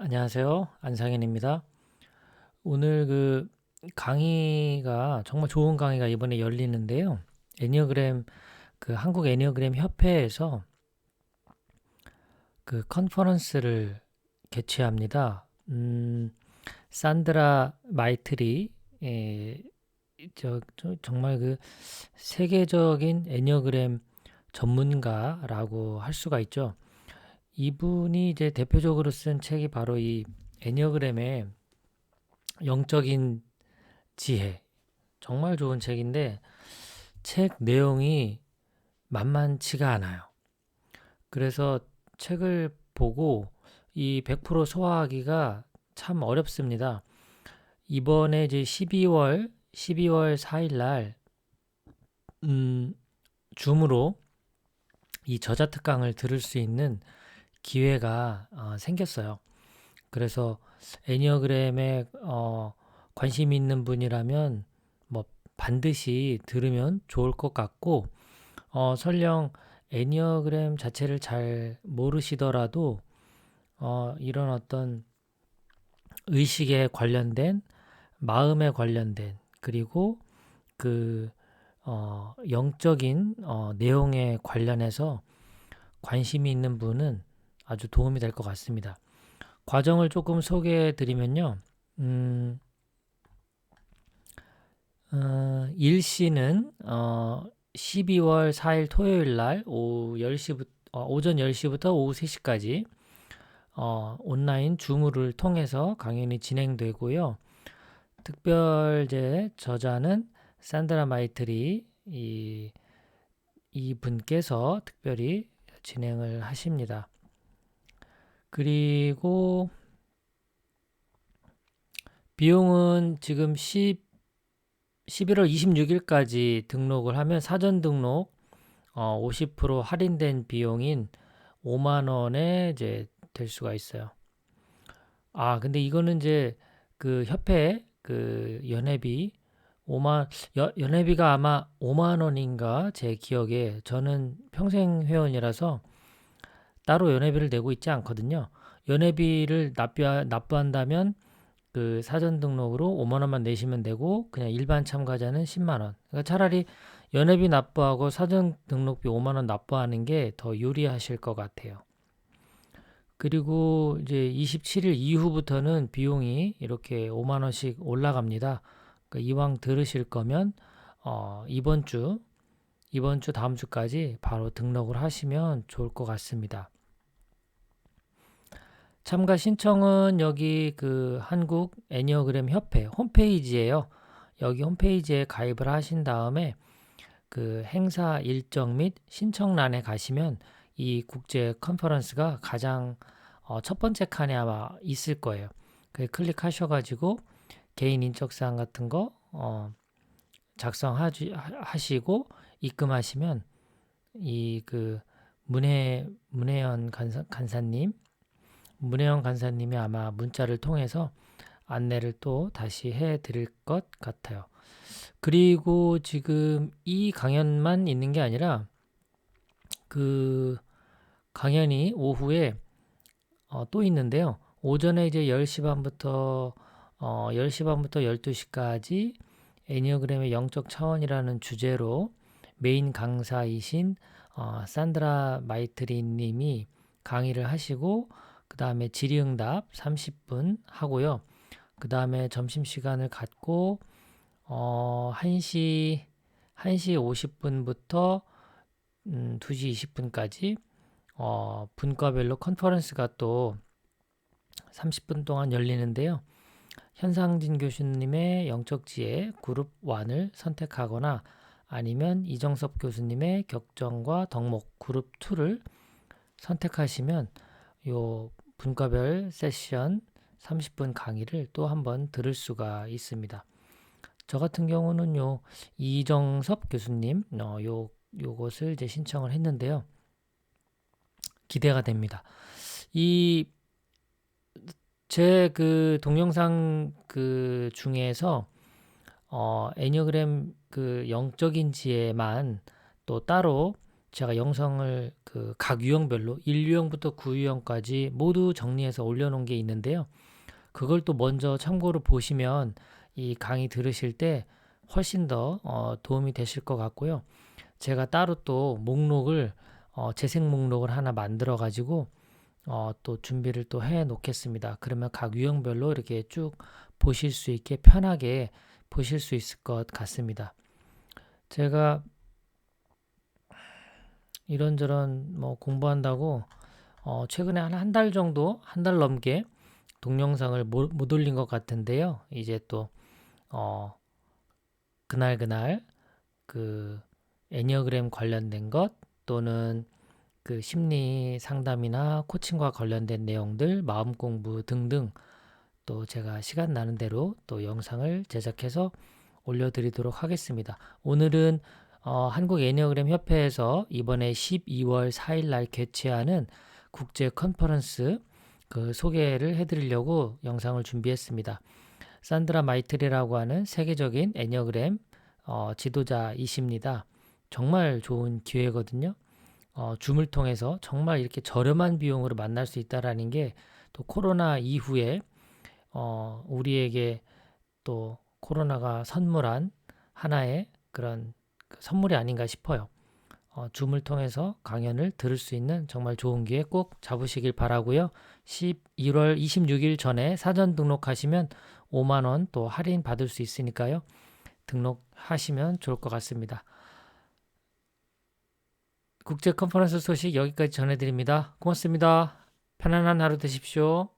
안녕하세요. 안상현입니다. 오늘 그 강의가 정말 좋은 강의가 이번에 열리는데요. 애니어그램 그 한국 애니어그램 협회에서 그 컨퍼런스를 개최합니다. 음, 산드라 마이트리 에, 저, 저 정말 그 세계적인 애니어그램 전문가라고 할 수가 있죠. 이분이 이제 대표적으로 쓴 책이 바로 이 애니어그램의 영적인 지혜. 정말 좋은 책인데 책 내용이 만만치가 않아요. 그래서 책을 보고 이 100% 소화하기가 참 어렵습니다. 이번에 이제 12월 12월 4일 날 음, 줌으로 이 저자 특강을 들을 수 있는 기회가 어, 생겼어요. 그래서 애니어그램에 어, 관심 있는 분이라면 뭐 반드시 들으면 좋을 것 같고 어, 설령 애니어그램 자체를 잘 모르시더라도 어, 이런 어떤 의식에 관련된 마음에 관련된 그리고 그 어, 영적인 어, 내용에 관련해서 관심이 있는 분은 아주 도움이 될 것 같습니다. 과정을 조금 소개해 드리면요. 음, 어, 일시는 어, 12월 4일 토요일 날 오후 10시부터 어, 오전 10시부터 오후 3시까지 어, 온라인 줌을 통해서 강연이 진행되고요. 특별제 저자는 산드라 마이트리 이, 이 분께서 특별히 진행을 하십니다. 그리고 비용은 지금 10, 11월 26일까지 등록을 하면 사전 등록 어, 50% 할인된 비용인 5만 원에 이제 될 수가 있어요. 아, 근데 이거는 이제 그 협회 그 연회비 5만 여, 연회비가 아마 5만 원인가 제 기억에 저는 평생 회원이라서 따로 연회비를 내고 있지 않거든요. 연회비를 납부, 납부 한다면 그 사전 등록으로 5만 원만 내시면 되고 그냥 일반 참가자는 10만 원. 그러니까 차라리 연회비 납부하고 사전 등록비 5만 원 납부하는 게 더 유리하실 것 같아요. 그리고 이제 27일 이후부터는 비용이 이렇게 5만 원씩 올라갑니다. 그러니까 이왕 들으실 거면 어, 이번 주 이번 주 다음 주까지 바로 등록을 하시면 좋을 것 같습니다. 참가 신청은 여기 그 한국 애니어그램 협회 홈페이지에요. 여기 홈페이지에 가입을 하신 다음에 그 행사 일정 및 신청란에 가시면 이 국제 컨퍼런스가 가장 어, 첫 번째 칸에 아마 있을 거예요. 그 클릭하셔가지고 개인 인적사항 같은 거 어, 작성하시고 입금하시면 이 그 문혜 문혜연 간사, 간사님 문혜영 간사님이 아마 문자를 통해서 안내를 또 다시 해 드릴 것 같아요. 그리고 지금 이 강연만 있는 게 아니라 그 강연이 오후에 어, 또 있는데요. 오전에 이제 10시 반부터 어, 10시 반부터 12시까지 애니어그램의 영적 차원이라는 주제로 메인 강사이신 어, 산드라 마이트리 님이 강의를 하시고 그 다음에 질의응답 30분 하고요. 그 다음에 점심시간을 갖고 어, 1시, 1시 50분부터 음, 2시 20분까지 어, 분과별로 컨퍼런스가 또 30분 동안 열리는데요. 현상진 교수님의 영적 지혜 그룹 1을 선택하거나 아니면 이정섭 교수님의 격정과 덕목 그룹 2를 선택하시면 요 분과별 세션 30분 강의를 또 한번 들을 수가 있습니다. 저 같은 경우는 요 이정섭 교수님 어, 요 요것을 이제 신청을 했는데요. 기대가 됩니다. 이 제 그 동영상 그 중에서 어 애니어그램 그 영적인 지혜만 또 따로 제가 영상을 그 각 유형별로 1유형부터 9유형까지 모두 정리해서 올려놓은 게 있는데요. 그걸 또 먼저 참고로 보시면 이 강의 들으실 때 훨씬 더 어, 도움이 되실 것 같고요. 제가 따로 또 목록을 어, 재생 목록을 하나 만들어 가지고 어, 또 준비를 또 해 놓겠습니다. 그러면 각 유형별로 이렇게 쭉 보실 수 있게 편하게 보실 수 있을 것 같습니다. 제가 이런저런 뭐 공부한다고 어, 최근에 한 한 달 정도, 한 달 넘게 동영상을 못, 못 올린 것 같은데요. 이제 또 어, 그날 그날 그 애니어그램 관련된 것 또는 그 심리 상담이나 코칭과 관련된 내용들, 마음 공부 등등 또 제가 시간 나는 대로 또 영상을 제작해서 올려드리도록 하겠습니다. 오늘은 어, 한국 애니어그램 협회에서 이번에 12월 4일 날 개최하는 국제 컨퍼런스 그 소개를 해드리려고 영상을 준비했습니다. 산드라 마이틀이라고 하는 세계적인 애니어그램 어, 지도자이십니다. 정말 좋은 기회거든요. 어, 줌을 통해서 정말 이렇게 저렴한 비용으로 만날 수 있다라는 게 또 코로나 이후에 어, 우리에게 또 코로나가 선물한 하나의 그런 그 선물이 아닌가 싶어요. 어, 줌을 통해서 강연을 들을 수 있는 정말 좋은 기회 꼭 잡으시길 바라고요. 11월 26일 전에 사전 등록하시면 5만 원 또 할인 받을 수 있으니까요. 등록하시면 좋을 것 같습니다. 국제 컨퍼런스 소식 여기까지 전해드립니다. 고맙습니다. 편안한 하루 되십시오.